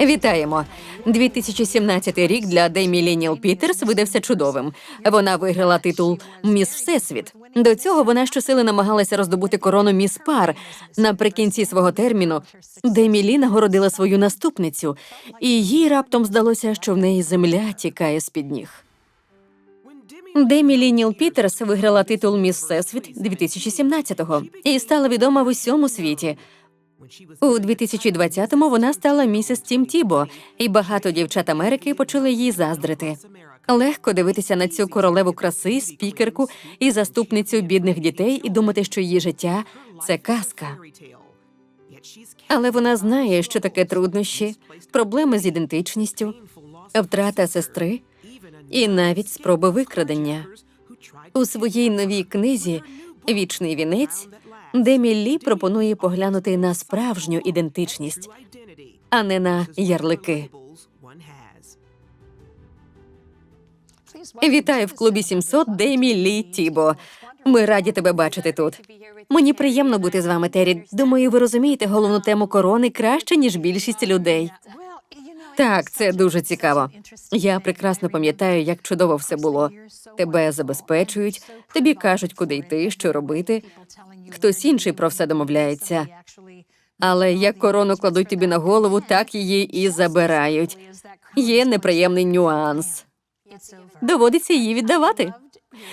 Вітаємо! 2017 рік для Демі Лініл Пітерс видався чудовим. Вона виграла титул Міс Всесвіт. До цього вона щосили намагалася роздобути корону Міс Пар. Наприкінці свого терміну Демі Лі нагородила свою наступницю, і їй раптом здалося, що в неї земля тікає з-під ніг. Демі Лініл Пітерс виграла титул Міс Всесвіт 2017-го і стала відома в усьому світі. У 2020-му вона стала місіс Тім Тібо, і багато дівчат Америки почали їй заздрити. Легко дивитися на цю королеву краси, спікерку і заступницю бідних дітей і думати, що її життя це казка. Але вона знає, що таке труднощі, проблеми з ідентичністю, втрата сестри і навіть спроби викрадення. У своїй новій книзі Вічний вінець Демі Лі пропонує поглянути на справжню ідентичність, а не на ярлики. Вітаю в клубі 700 Демі Лі Тібо. Ми раді тебе бачити тут. Мені приємно бути з вами, Террі. Думаю, ви розумієте головну тему корони краще, ніж більшість людей. Так, це дуже цікаво. Я прекрасно пам'ятаю, як чудово все було. Тебе забезпечують, тобі кажуть, куди йти, що робити. Хтось інший про все домовляється. Але як корону кладуть тобі на голову, так її і забирають. Є неприємний нюанс. Доводиться її віддавати.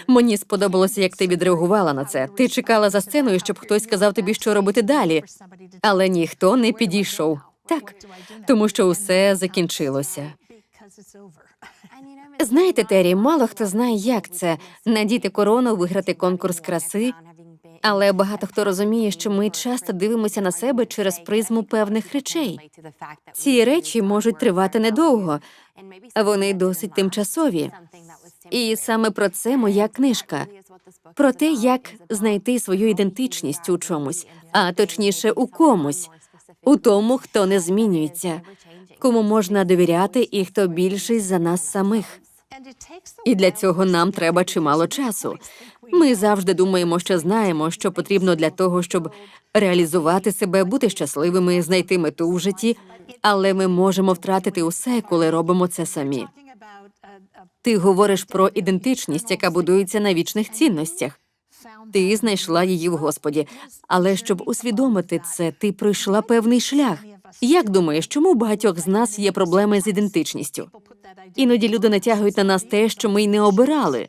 Мені сподобалося, як ти відреагувала на це. Ти чекала за сценою, щоб хтось сказав тобі, що робити далі, але ніхто не підійшов. Так, тому що усе закінчилося. Знаєте, Террі, мало хто знає, як це надіти корону, виграти конкурс краси. Але багато хто розуміє, що ми часто дивимося на себе через призму певних речей. Ці речі можуть тривати недовго, вони досить тимчасові. І саме про це моя книжка про те, як знайти свою ідентичність у чомусь, а точніше у комусь, у тому, хто не змінюється, кому можна довіряти і хто більший за нас самих. І для цього нам треба чимало часу. Ми завжди думаємо, що знаємо, що потрібно для того, щоб реалізувати себе, бути щасливими, знайти мету в житті, але ми можемо втратити усе, коли робимо це самі. Ти говориш про ідентичність, яка будується на вічних цінностях. Ти знайшла її в Господі, але щоб усвідомити це, ти пройшла певний шлях. Як думаєш, чому у багатьох з нас є проблеми з ідентичністю? Іноді люди натягують на нас те, що ми й не обирали.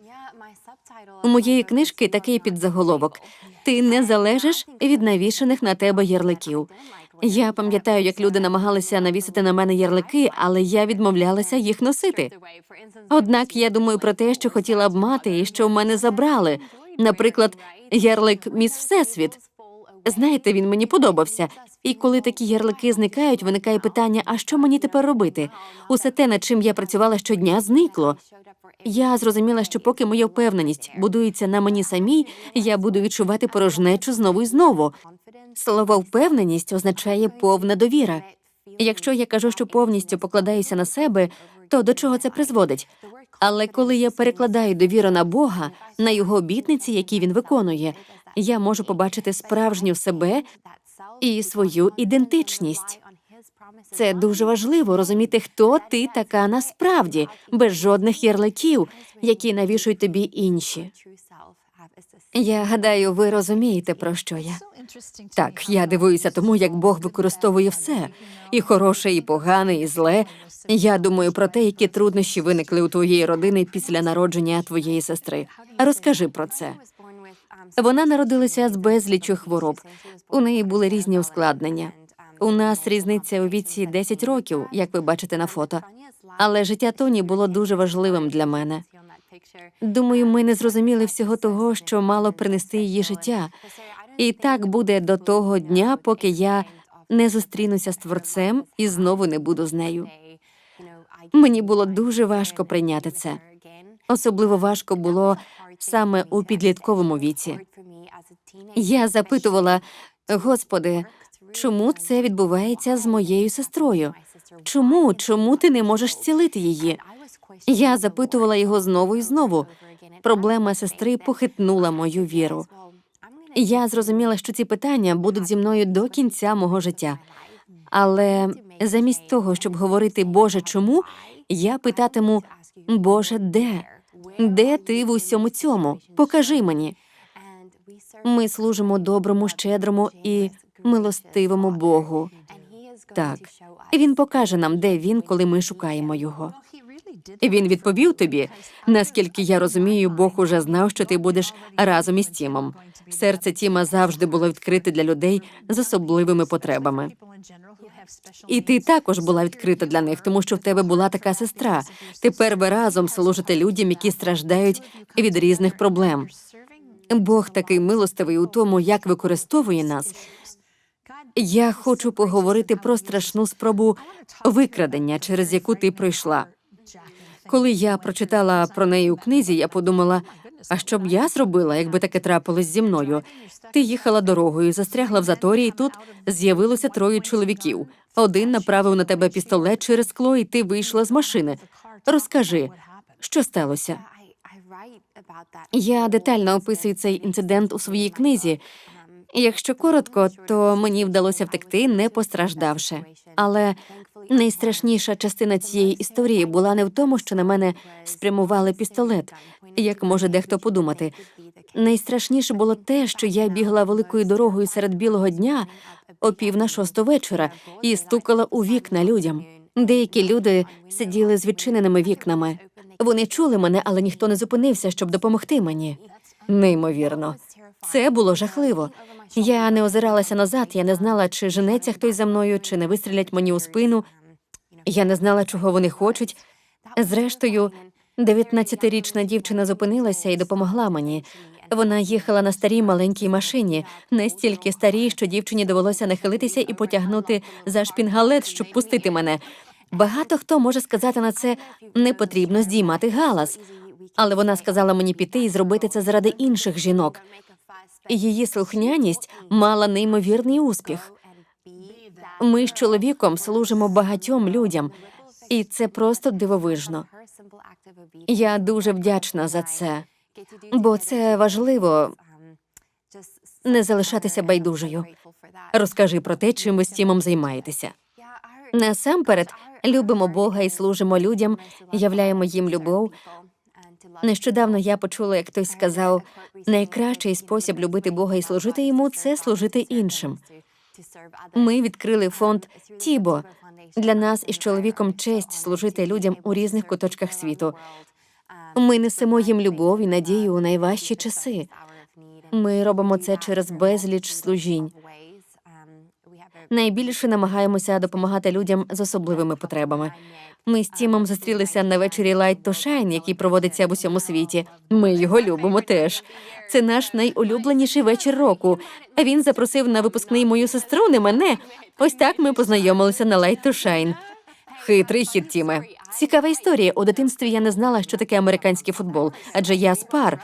У моєї книжки такий підзаголовок: ти не залежиш від навішаних на тебе ярликів. Я пам'ятаю, як люди намагалися навісити на мене ярлики, але я відмовлялася їх носити. Однак я думаю про те, що хотіла б мати і що в мене забрали. Наприклад, ярлик Міс Всесвіт. Знаєте, він мені подобався. І коли такі ярлики зникають, виникає питання: а що мені тепер робити? Усе те, над чим я працювала щодня, зникло. Я зрозуміла, що поки моя впевненість будується на мені самій, я буду відчувати порожнечу знову і знову. Слово впевненість означає повна довіра. Якщо я кажу, що повністю покладаюся на себе, то до чого це призводить? Але коли я перекладаю довіру на Бога, на його обітниці, які він виконує, я можу побачити справжню себе і свою ідентичність. Це дуже важливо розуміти, хто ти така насправді, без жодних ярликів, які навішують тобі інші. Я гадаю, ви розумієте, про що я. Так, я дивуюся тому, як Бог використовує все і хороше, і погане, і зле. Я думаю про те, які труднощі виникли у твоєї родини після народження твоєї сестри. Розкажи про це. Вона народилася з безлічу хвороб. У неї були різні ускладнення. У нас різниця у віці 10 років, як ви бачите на фото. Але життя Тоні було дуже важливим для мене. Думаю, ми не зрозуміли всього того, що мало принести її життя. І так буде до того дня, поки я не зустрінуся з творцем і знову не буду з нею. Мені було дуже важко прийняти це. Особливо важко було саме у підлітковому віці. Я запитувала, Господи, чому це відбувається з моєю сестрою? Чому? Чому ти не можеш зцілити її? Я запитувала його знову і знову. Проблема сестри похитнула мою віру. Я зрозуміла, що ці питання будуть зі мною до кінця мого життя. Але замість того, щоб говорити Боже, чому, я питатиму Боже, де? Де ти в усьому цьому? Покажи мені. Ми служимо доброму, щедрому і милостивому Богу. Так, він покаже нам, де він, коли ми шукаємо його. І Він відповів тобі, наскільки я розумію, Бог уже знав, що ти будеш разом із Тімом. Серце Тіма завжди було відкрите для людей з особливими потребами. І ти також була відкрита для них, тому що в тебе була така сестра. Тепер ви разом служите людям, які страждають від різних проблем. Бог такий милостивий у тому, як використовує нас. Я хочу поговорити про страшну спробу викрадення, через яку ти пройшла. Коли я прочитала про неї у книзі, я подумала: а що б я зробила, якби таке трапилось зі мною? Ти їхала дорогою, застрягла в заторі, і тут з'явилося троє чоловіків. Один направив на тебе пістолет через скло, і ти вийшла з машини. Розкажи, що сталося? Я детально описую цей інцидент у своїй книзі. Якщо коротко, то мені вдалося втекти, не постраждавши. Але найстрашніша частина цієї історії була не в тому, що на мене спрямували пістолет, як може дехто подумати. Найстрашніше було те, що я бігла великою дорогою серед білого дня о пів на шосту вечора і стукала у вікна людям. Деякі люди сиділи з відчиненими вікнами. Вони чули мене, але ніхто не зупинився, щоб допомогти мені. Неймовірно, це було жахливо. Я не озиралася назад, я не знала, чи женеться хтось за мною, чи не вистрілять мені у спину. Я не знала, чого вони хочуть. Зрештою, 19-річна дівчина зупинилася і допомогла мені. Вона їхала на старій маленькій машині, настільки старій, що дівчині довелося нахилитися і потягнути за шпінгалет, щоб пустити мене. Багато хто може сказати на це не потрібно здіймати галас. Але вона сказала мені піти і зробити це заради інших жінок. Її слухняність мала неймовірний успіх. Ми з чоловіком служимо багатьом людям, і це просто дивовижно. Я дуже вдячна за це, бо це важливо не залишатися байдужою. Розкажи про те, чим ви з Тімом займаєтеся. Насамперед, любимо Бога і служимо людям, являємо їм любов. Нещодавно я почула, як хтось сказав, найкращий спосіб любити Бога і служити йому це служити іншим. Ми відкрили фонд Тібо. Для нас із чоловіком честь служити людям у різних куточках світу. Ми несемо їм любов і надію у найважчі часи. Ми робимо це через безліч служінь. Найбільше намагаємося допомагати людям з особливими потребами. Ми з Тімом зустрілися на вечорі Light to Shine, який проводиться в усьому світі. Ми його любимо теж. Це наш найулюбленіший вечір року. Він запросив на випускний мою сестру, не мене. Ось так ми познайомилися на Light to Shine. Хитрий хід, Тіме. Цікава історія. У дитинстві я не знала, що таке американський футбол, адже я з пар.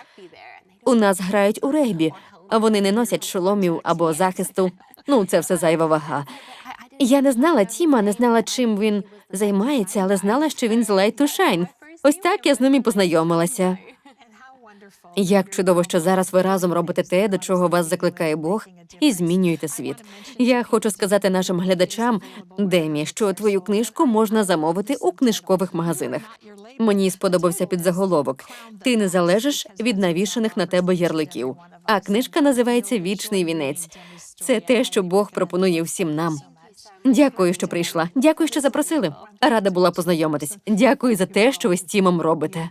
У нас грають у регбі, а вони не носять шоломів або захисту. Ну, це все зайва вага. Я не знала Тіма, не знала, чим він займається, але знала, що він з Light to Shine. Ось так я з ним і познайомилася. Як чудово, що зараз ви разом робите те, до чого вас закликає Бог, і змінюєте світ. Я хочу сказати нашим глядачам, Демі, що твою книжку можна замовити у книжкових магазинах. Мені сподобався підзаголовок. Ти не залежиш від навішаних на тебе ярликів. А книжка називається Вічний вінець. Це те, що Бог пропонує всім нам. Дякую, що прийшла. Дякую, що запросили. Рада була познайомитись. Дякую за те, що ви з Тімом робите.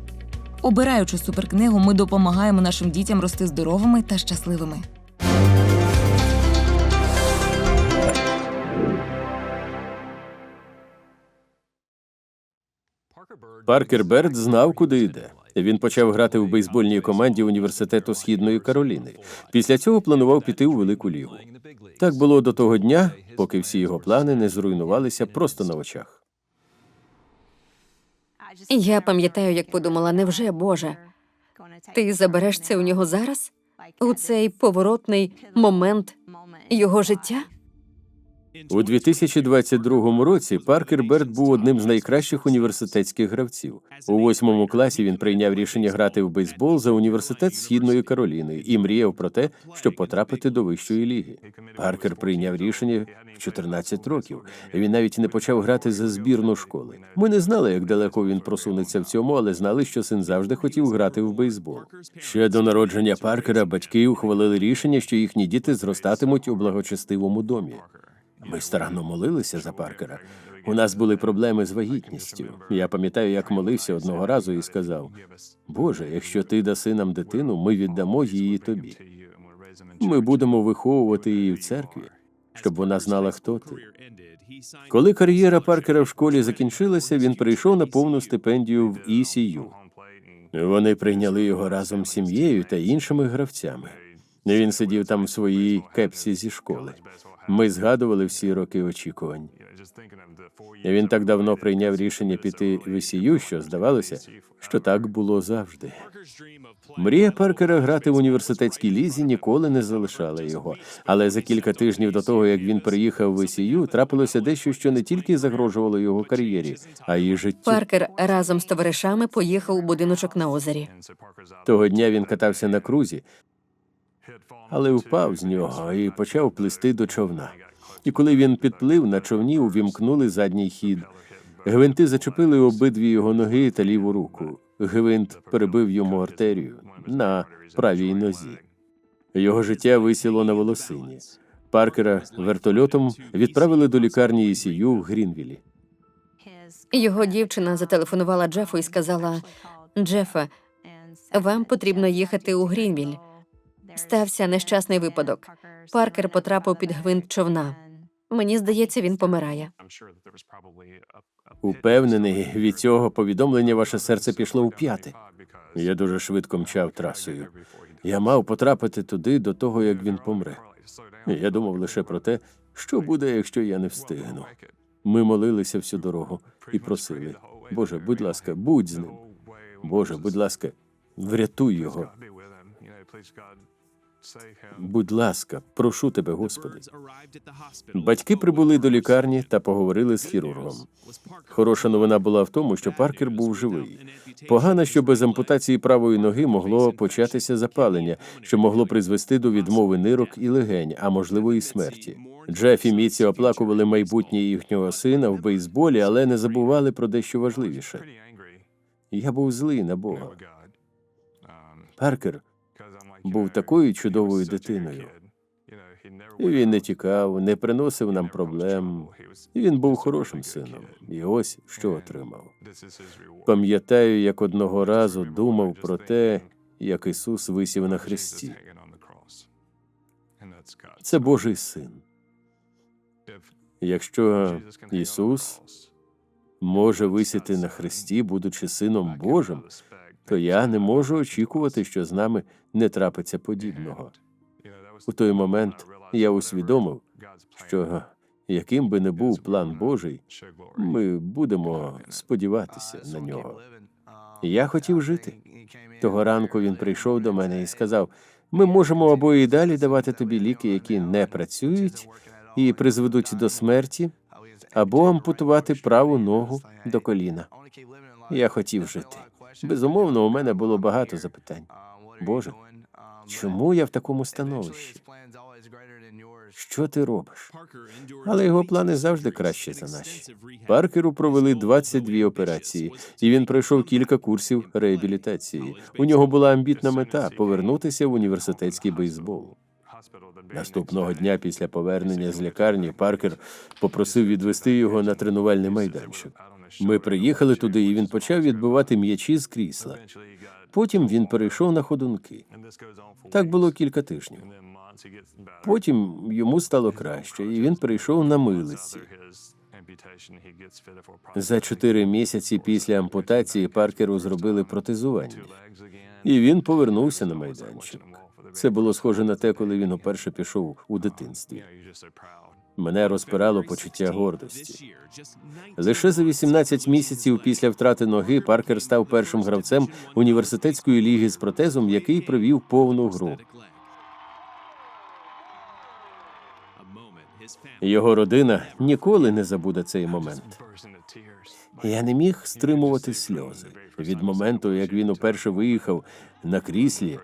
Обираючи суперкнигу, ми допомагаємо нашим дітям рости здоровими та щасливими. Паркер Берд знав, куди йде. Він почав грати в бейсбольній команді університету Східної Кароліни. Після цього планував піти у велику лігу. Так було до того дня, поки всі його плани не зруйнувалися просто на очах. Я пам'ятаю, як подумала, невже Боже, ти забереш це у нього зараз? У цей поворотний момент його життя? У 2022 році Паркер Берд був одним з найкращих університетських гравців. У восьмому класі він прийняв рішення грати в бейсбол за університет Східної Кароліни і мріяв про те, щоб потрапити до вищої ліги. Паркер прийняв рішення в 14 років. Він навіть не почав грати за збірну школи. Ми не знали, як далеко він просунеться в цьому, але знали, що син завжди хотів грати в бейсбол. Ще до народження Паркера батьки ухвалили рішення, що їхні діти зростатимуть у благочестивому домі. Ми старанно молилися за Паркера. У нас були проблеми з вагітністю. Я пам'ятаю, як молився одного разу і сказав: Боже, якщо ти даси нам дитину, ми віддамо її тобі. Ми будемо виховувати її в церкві, щоб вона знала, хто ти. Коли кар'єра Паркера в школі закінчилася, він прийшов на повну стипендію в ECU. Вони прийняли його разом з сім'єю та іншими гравцями. Він сидів там в своїй кепсі зі школи. Ми згадували всі роки очікувань. Він так давно прийняв рішення піти в ECU, що здавалося, що так було завжди. Мрія Паркера грати в університетській лізі ніколи не залишала його. Але за кілька тижнів до того, як він приїхав в ECU, трапилося дещо, що не тільки загрожувало його кар'єрі, а й життю. Паркер разом з товаришами поїхав у будиночок на озері. Того дня він катався на крузі, але впав з нього і почав плисти до човна. І коли він підплив, на човні увімкнули задній хід. Гвинти зачепили обидві його ноги та ліву руку. Гвинт перебив йому артерію на правій нозі. Його життя висіло на волосині. Паркера вертольотом відправили до лікарні ECU в Грінвілі. Його дівчина зателефонувала Джефу і сказала: Джефа, вам потрібно їхати у Грінвіль. Стався нещасний випадок. Паркер потрапив під гвинт човна. Мені здається, він помирає. Упевнений, від цього повідомлення ваше серце пішло у п'яти. Я дуже швидко мчав трасою. Я мав потрапити туди до того, як він помре. Я думав лише про те, що буде, якщо я не встигну. Ми молилися всю дорогу і просили: Боже, будь ласка, будь з ним. Боже, будь ласка, врятуй його. Будь ласка, прошу тебе, Господи. Батьки прибули до лікарні та поговорили з хірургом. Хороша новина була в тому, що Паркер був живий. Погано, що без ампутації правої ноги могло початися запалення, що могло призвести до відмови нирок і легень, а можливо і смерті. Джеф і Міці оплакували майбутнє їхнього сина в бейсболі, але не забували про дещо важливіше. Я був злий на Бога. Паркер був такою чудовою дитиною. Він не тікав, не приносив нам проблем. Він був хорошим сином. І ось що отримав. Пам'ятаю, як одного разу думав про те, як Ісус висів на хресті. Це Божий син. Якщо Ісус може висіти на хресті, будучи сином Божим, то я не можу очікувати, що з нами не трапиться подібного. У той момент я усвідомив, що яким би не був план Божий, ми будемо сподіватися на нього. Я хотів жити. Того ранку він прийшов до мене і сказав: ми можемо або і далі давати тобі ліки, які не працюють і призведуть до смерті, або ампутувати праву ногу до коліна. Я хотів жити. Безумовно, у мене було багато запитань. Боже, Чому я в такому становищі? Що ти робиш? Але його плани завжди кращі за наші. Паркеру провели 22 операції, і він пройшов кілька курсів реабілітації. У нього була амбітна мета повернутися в університетський бейсбол. Наступного дня після повернення з лікарні Паркер попросив відвести його на тренувальний майданчик. Ми приїхали туди, і він почав відбивати м'ячі з крісла. Потім він перейшов на ходунки. Так було кілька тижнів. Потім йому стало краще, і він перейшов на милиці. За чотири місяці після ампутації Паркеру зробили протезування, і він повернувся на майданчик. Це було схоже на те, коли він уперше пішов у дитинстві. Мене розпирало почуття гордості. Лише за 18 місяців після втрати ноги Паркер став першим гравцем університетської ліги з протезом, який провів повну гру. Його родина ніколи не забуде цей момент. Я не міг стримувати сльози від моменту, як він уперше виїхав на кріслі,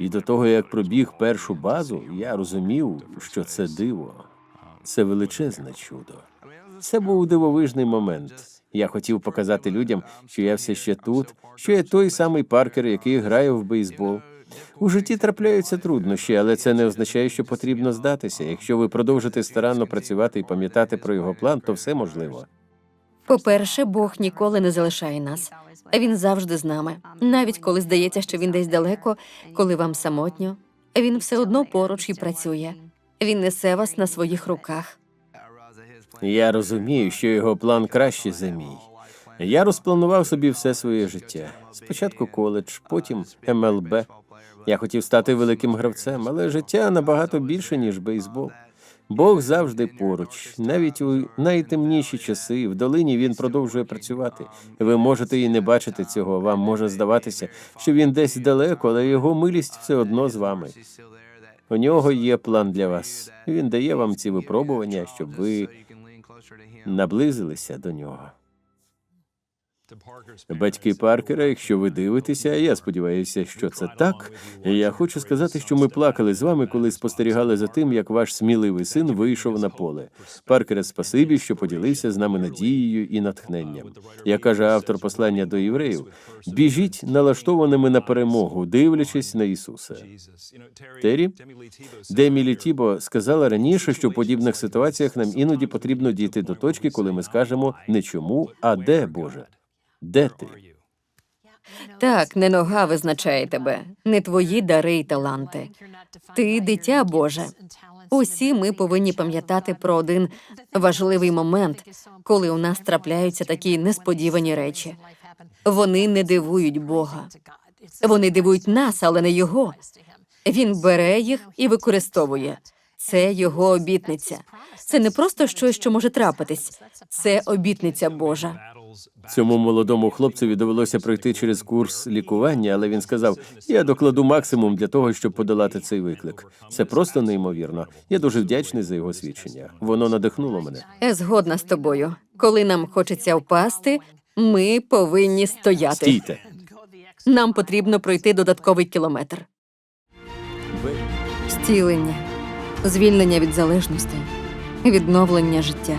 і до того, як пробіг першу базу, я розумів, що це диво. Це величезне чудо. Це був дивовижний момент. Я хотів показати людям, що я все ще тут, що я той самий паркер, який грає в бейсбол. У житті трапляються труднощі, але це не означає, що потрібно здатися. Якщо ви продовжите старанно працювати і пам'ятати про його план, то все можливо. По-перше, Бог ніколи не залишає нас. Він завжди з нами. Навіть коли здається, що він десь далеко, коли вам самотньо, він все одно поруч і працює. Він несе вас на своїх руках. Я розумію, що його план кращий за мій. Я розпланував собі все своє життя. Спочатку коледж, потім МЛБ. Я хотів стати великим гравцем, але життя набагато більше, ніж бейсбол. Бог завжди поруч, навіть у найтемніші часи в долині він продовжує працювати. Ви можете і не бачити цього. Вам може здаватися, що він десь далеко, але його милість все одно з вами. У нього є план для вас. Він дає вам ці випробування, щоб ви наблизилися до нього. Батьки Паркера, якщо ви дивитеся, я сподіваюся, що це так. Я хочу сказати, що ми плакали з вами, коли спостерігали за тим, як ваш сміливий син вийшов на поле. Паркере, спасибі, що поділився з нами надією і натхненням. Як каже автор послання до євреїв, біжіть налаштованими на перемогу, дивлячись на Ісуса. Террі? Демі Літібо сказала раніше, що в подібних ситуаціях нам іноді потрібно дійти до точки, коли ми скажемо не чому, а де Боже. Де ти? Так, не нога визначає тебе, не твої дари й таланти. Ти дитя Боже. Усі ми повинні пам'ятати про один важливий момент, коли у нас трапляються такі несподівані речі. Вони не дивують Бога. Вони дивують нас, але не його. Він бере їх і використовує. Це його обітниця. Це не просто щось, що може трапитись. Це обітниця Божа. Цьому молодому хлопцеві довелося пройти через курс лікування, але він сказав: я докладу максимум для того, щоб подолати цей виклик. Це просто неймовірно. Я дуже вдячний за його свідчення. Воно надихнуло мене. Згодна з тобою. Коли нам хочеться впасти, ми повинні стояти. Стійте. Нам потрібно пройти додатковий кілометр. Стілення, звільнення від залежності, відновлення життя.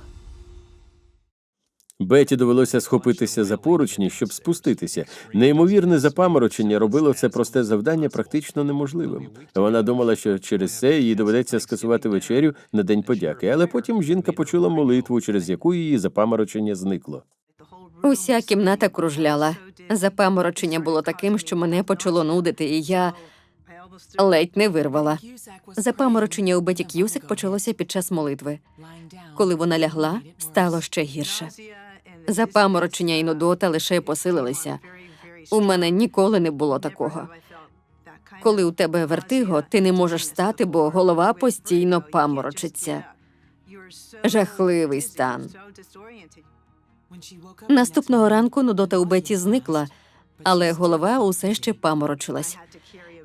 Беті довелося схопитися за поручні, щоб спуститися. Неймовірне запаморочення робило це просте завдання практично неможливим. Вона думала, що через це їй доведеться скасувати вечерю на день подяки, але потім жінка почула молитву, через яку її запаморочення зникло. Уся кімната кружляла. Запаморочення було таким, що мене почало нудити, і я ледь не вирвала. Запаморочення у Беті К'юсик почалося під час молитви. Коли вона лягла, стало ще гірше. Запаморочення і нудота лише посилилися. У мене ніколи не було такого. Коли у тебе вертиго, ти не можеш стати, бо голова постійно паморочиться. Жахливий стан. Наступного ранку нудота у Беті зникла, але голова усе ще паморочилась.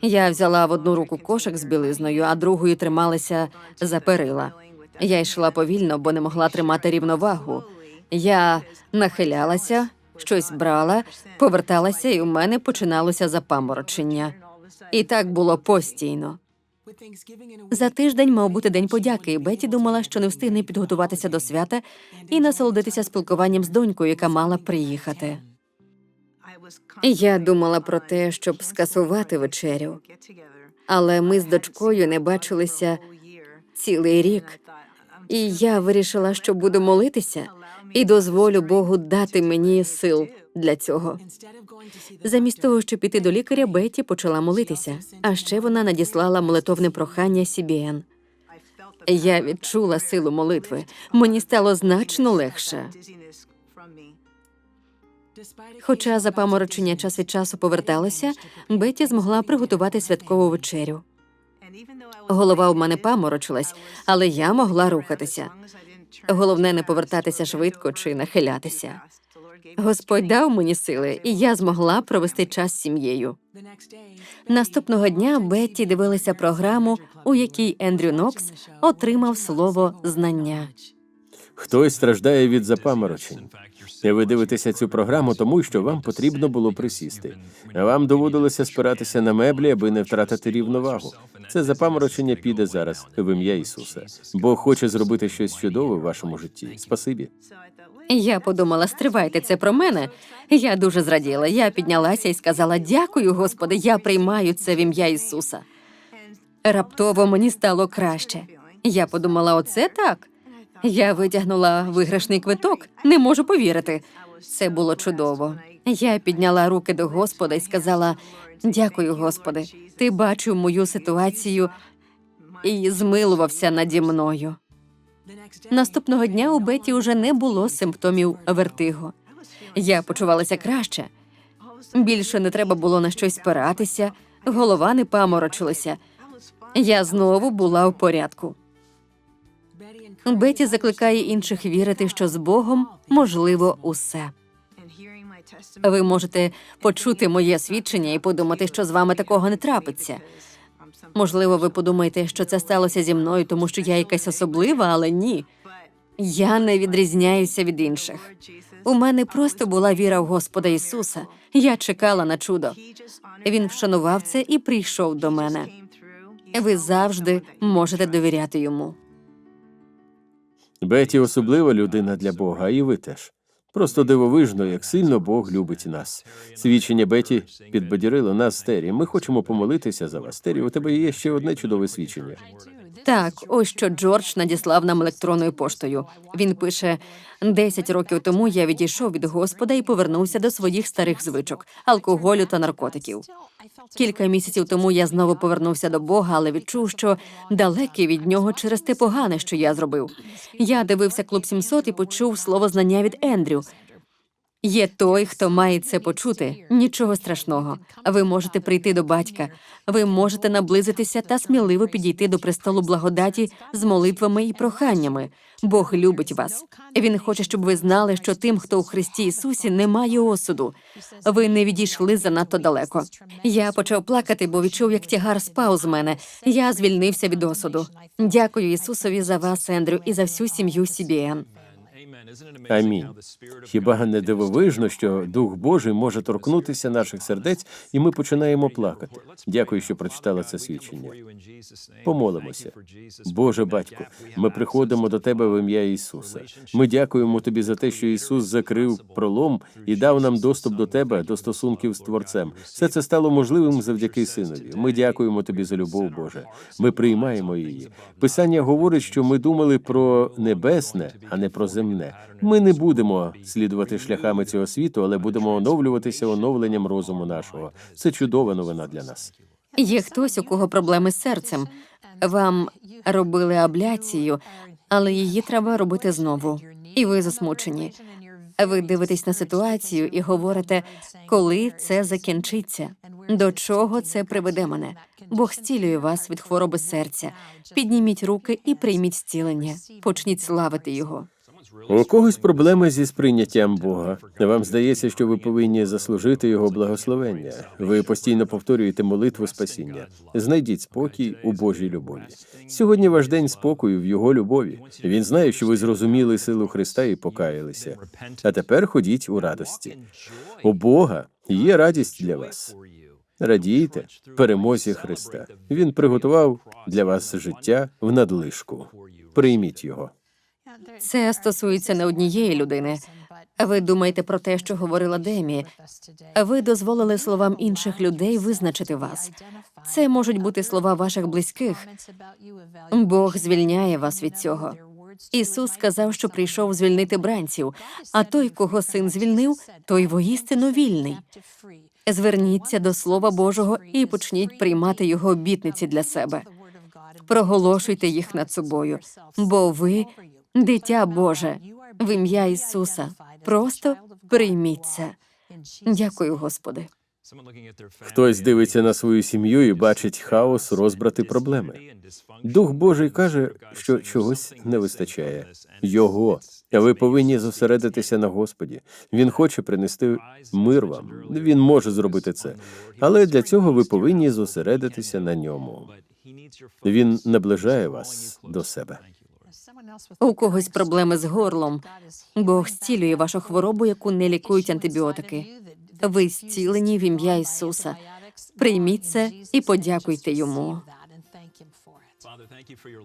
Я взяла в одну руку кошик з білизною, а другою трималася за перила. Я йшла повільно, бо не могла тримати рівновагу. Я нахилялася, щось брала, поверталася, і у мене починалося запаморочення. І так було постійно. За тиждень мав бути день подяки, і Беті думала, що не встигне підготуватися до свята і насолодитися спілкуванням з донькою, яка мала приїхати. Я думала про те, щоб скасувати вечерю, але ми з дочкою не бачилися цілий рік, і я вирішила, що буду молитися і дозволю Богу дати мені сил для цього. Замість того, щоб піти до лікаря, Бетті почала молитися. А ще вона надіслала молитовне прохання Сібіен. Я відчула силу молитви. Мені стало значно легше. Хоча запаморочення час від часу поверталося, Бетті змогла приготувати святкову вечерю. Голова у мене паморочилась, але я могла рухатися. Головне не повертатися швидко чи нахилятися. Господь дав мені сили, і я змогла провести час з сім'єю. Наступного дня Бетті дивилася програму, у якій Ендрю Нокс отримав слово знання. Хтось страждає від запаморочень. Ви дивитеся цю програму тому, що вам потрібно було присісти. Вам доводилося спиратися на меблі, аби не втратити рівновагу. Це запаморочення піде зараз в ім'я Ісуса. Бог хоче зробити щось чудове в вашому житті. Спасибі. Я подумала, стривайте це про мене. Я дуже зраділа. Я піднялася і сказала: Дякую, Господи, я приймаю це в ім'я Ісуса. Раптово мені стало краще. Я подумала, оце так. Я витягнула виграшний квиток. Не можу повірити. Це було чудово. Я підняла руки до Господа і сказала: Дякую, Господи, ти бачив мою ситуацію і змилувався наді мною. Наступного дня у Беті уже не було симптомів вертиго. Я почувалася краще. Більше не треба було на щось спиратися, голова не паморочилася. Я знову була в порядку. Беті закликає інших вірити, що з Богом можливо усе. Ви можете почути моє свідчення і подумати, що з вами такого не трапиться. Можливо, ви подумаєте, що це сталося зі мною, тому що я якась особлива, але ні. Я не відрізняюся від інших. У мене просто була віра в Господа Ісуса. Я чекала на чудо. Він вшанував це і прийшов до мене. Ви завжди можете довіряти йому. Беті особлива людина для Бога, і ви теж. Просто дивовижно, як сильно Бог любить нас. Свідчення Беті підбадірило нас, Тері. Ми хочемо помолитися за вас. Тері, у тебе є ще одне чудове свідчення. Так, ось що Джордж надіслав нам електронною поштою. Він пише: «10 років тому я відійшов від Господа і повернувся до своїх старих звичок алкоголю та наркотиків. Кілька місяців тому я знову повернувся до Бога, але відчув, що далекий від нього через те погане, що я зробив. Я дивився клуб 700 і почув слово знання від Ендрю. Є той, хто має це почути. Нічого страшного. Ви можете прийти до батька. Ви можете наблизитися та сміливо підійти до престолу благодаті з молитвами і проханнями. Бог любить вас. Він хоче, щоб ви знали, що тим, хто у Христі Ісусі, немає осуду. Ви не відійшли занадто далеко. Я почав плакати, бо відчув, як тягар спав з мене. Я звільнився від осуду. Дякую Ісусові за вас, Ендрю, і за всю сім'ю Сібіен. Амінь. Хіба не дивовижно, що Дух Божий може торкнутися наших сердець, і ми починаємо плакати. Дякую, що прочитала це свідчення. Помолимося. Боже батько, ми приходимо до тебе в ім'я Ісуса. Ми дякуємо тобі за те, що Ісус закрив пролом і дав нам доступ до тебе, до стосунків з Творцем. Все це стало можливим завдяки синові. Ми дякуємо тобі за любов, Боже. Ми приймаємо її. Писання говорить, що ми думали про небесне, а не про земне. Ми не будемо слідувати шляхами цього світу, але будемо оновлюватися оновленням розуму нашого. Це чудова новина для нас. Є хтось, у кого проблеми з серцем. Вам робили абляцію, але її треба робити знову. І ви засмучені. Ви дивитесь на ситуацію і говорите, коли це закінчиться, до чого це приведе мене. Бог зцілює вас від хвороби серця. Підніміть руки і прийміть зцілення. Почніть славити його. У когось проблеми зі сприйняттям Бога. Вам здається, що ви повинні заслужити його благословення. Ви постійно повторюєте молитву спасіння. Знайдіть спокій у Божій любові. Сьогодні ваш день спокою в його любові. Він знає, що ви зрозуміли силу Христа і покаялися. А тепер ходіть у радості. У Бога є радість для вас. Радійте перемозі Христа. Він приготував для вас життя в надлишку. Прийміть його. Це стосується не однієї людини. Ви думаєте про те, що говорила Демі. Ви дозволили словам інших людей визначити вас. Це можуть бути слова ваших близьких. Бог звільняє вас від цього. Ісус сказав, що прийшов звільнити бранців, а той, кого син звільнив, той воістину вільний. Зверніться до Слова Божого і почніть приймати його обітниці для себе. Проголошуйте їх над собою, бо ви дитя Боже, в ім'я Ісуса. Просто прийміть це. Дякую, Господи. Хтось дивиться на свою сім'ю і бачить хаос, розбрати проблеми. Дух Божий каже, що чогось не вистачає. Його. Ви повинні зосередитися на Господі. Він хоче принести мир вам. Він може зробити це. Але для цього ви повинні зосередитися на ньому. Він наближає вас до себе. У когось проблеми з горлом. Бог зцілює вашу хворобу, яку не лікують антибіотики. Ви зцілені в ім'я Ісуса. Прийміть це і подякуйте йому.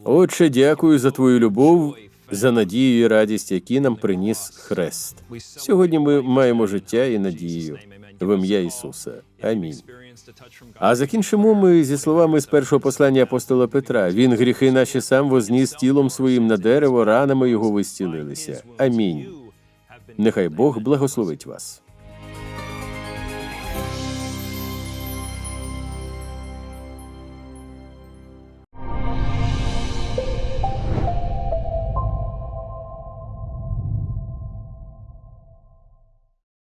Отче, дякую за твою любов, за надію і радість, які нам приніс Хрест. Сьогодні ми маємо життя і надію в ім'я Ісуса. Амінь. А закінчимо ми зі словами з першого послання апостола Петра. Він гріхи наші сам возніс тілом своїм на дерево, ранами його вистілилися. Амінь. Нехай Бог благословить вас.